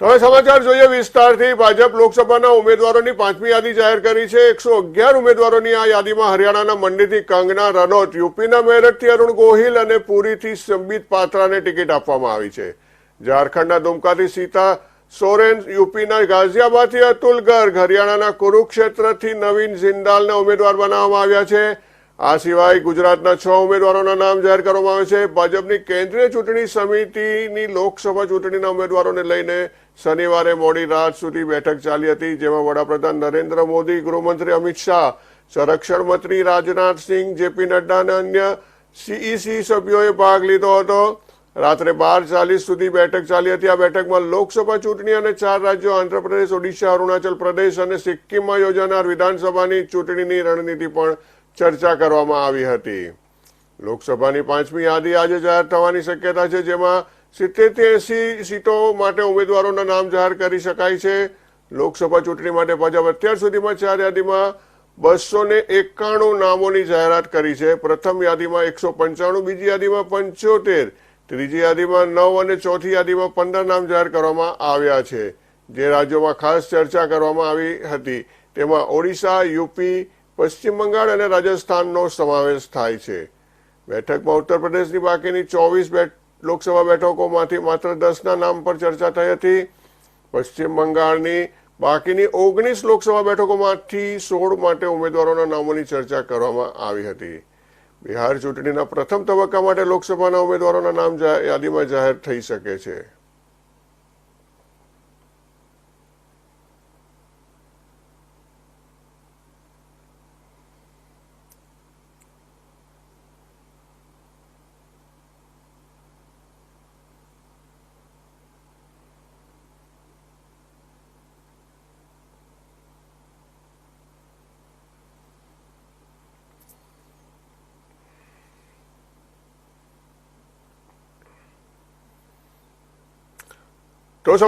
હવે સમાચાર જોઈએ વિસ્તારથી. ભાજપ લોકસભાના ઉમેદવારોની પાંચમી યાદી જાહેર કરી છે. એકસો અગિયાર ઉમેદવારોની આ યાદીમાં હરિયાણાના મંડીથી કંગના રનોટ યુપીના મેરઠથી અરુણ ગોહિલ અને પુરીથી સંબિત પાત્રાને ટિકિટ આપવામાં આવી છે. ઝારખંડના દુમકાથી સીતા સોરેન, યુપીના ગાઝિયાબાદથી અતુલ ગર્ગ, હરિયાણાના કુરુક્ષેત્રથી નવીન જિંદાલને ઉમેદવાર બનાવવામાં આવ્યા છે. આ સિવાય ગુજરાતના છ ઉમેદવારોના નામ જાહેર કરવામાં આવે છે. ભાજપની કેન્દ્રીય ચૂંટણી સમિતિની લોકસભા ચૂંટણીના ઉમેદવારોને લઈને શનિવારે મોડી રાત સુધી બેઠક ચાલી હતી, જેમાં વડાપ્રધાન નરેન્દ્ર મોદી, ગૃહમંત્રી અમિત શાહ, સંરક્ષણ મંત્રી રાજનાથસિંહ જેપી નડ્ડા અને અન્ય સીઈસી સભ્યોએ ભાગ લીધો હતો. રાત્રે બાર ચાલીસ સુધી બેઠક ચાલી હતી. આ બેઠકમાં લોકસભા ચૂંટણી અને ચાર રાજ્યો, આંધ્રપ્રદેશ, ઓડિશા, અરુણાચલ પ્રદેશ અને સિક્કિમમાં યોજાનાર વિધાનસભાની ચૂંટણીની રણનીતિ પણ ચર્ચા કરવામાં આવી હતી. લોકસભાની પાંચમી યાદી આજે જાહેર થવાની શક્યતા છે, જેમાં સિત્તેરથી સીટો માટે ઉમેદવારોના નામ જાહેર કરી શકાય છે. લોકસભા ચૂંટણી માટે ભાજપ અત્યાર સુધીમાં ચાર યાદીમાં બસો ને એકાણું નામોની જાહેરાત કરી છે. પ્રથમ યાદીમાં એકસો પંચાણું, બીજી યાદીમાં પંચોતેર, ત્રીજી યાદીમાં નવ અને ચોથી યાદીમાં પંદર નામ જાહેર કરવામાં આવ્યા છે. જે રાજ્યોમાં ખાસ ચર્ચા કરવામાં આવી હતી. તેમાં ઓડિશા, યુપી પશ્ચિમ બંગાળ અને રાજસ્થાનનો સમાવેશ થાય છે. બેઠકમાં ઉત્તર પ્રદેશની બાકીની ચોવીસ લોકસભા બેઠકોમાંથી માત્ર દસના નામ પર ચર્ચા થઈ હતી. પશ્ચિમ બંગાળની બાકીની ઓગણીસ લોકસભા બેઠકોમાંથી સોળ માટે ઉમેદવારોના નામોની ચર્ચા કરવામાં આવી હતી. બિહાર ચૂંટણીના પ્રથમ તબક્કા માટે લોકસભાના ઉમેદવારોના નામ યાદીમાં જાહેર થઈ શકે છે. Goes